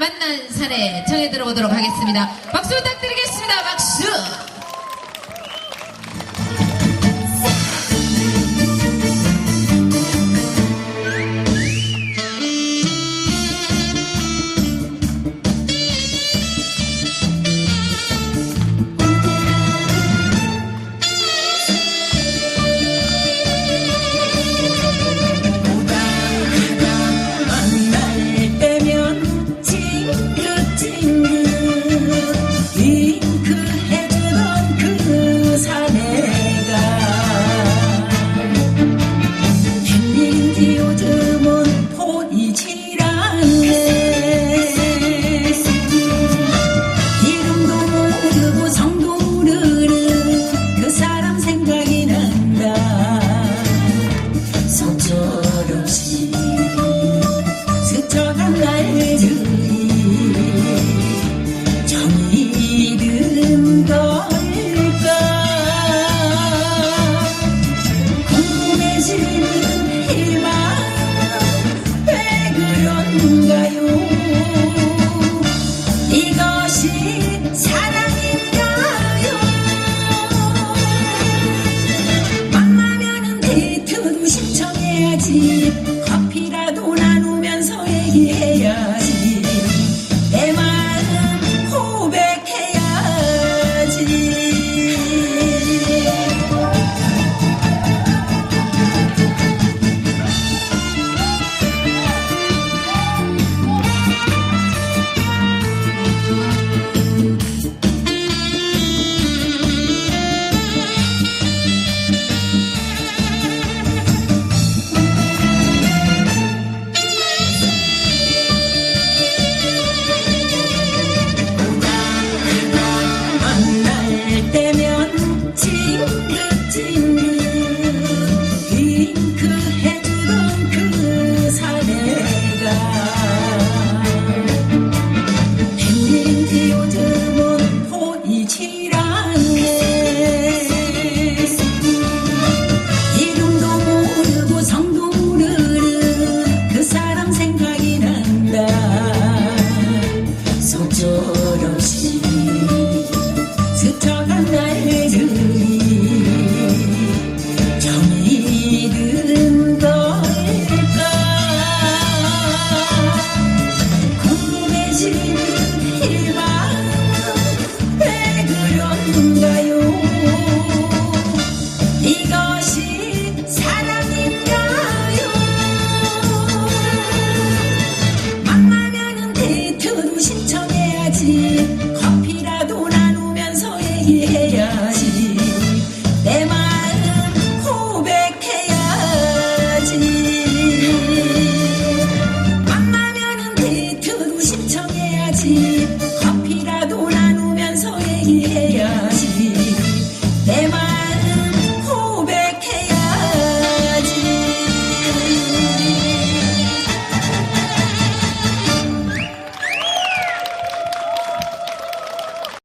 만난 사례 전해 들어보도록 하겠습니다. 박수 부탁드리겠습니다. 박수. waiting 지금 신청해야지. 커피라도 나누면서 얘기해야지. 내 마음 고백해야지. 만나면은 데이트로 신청해야지.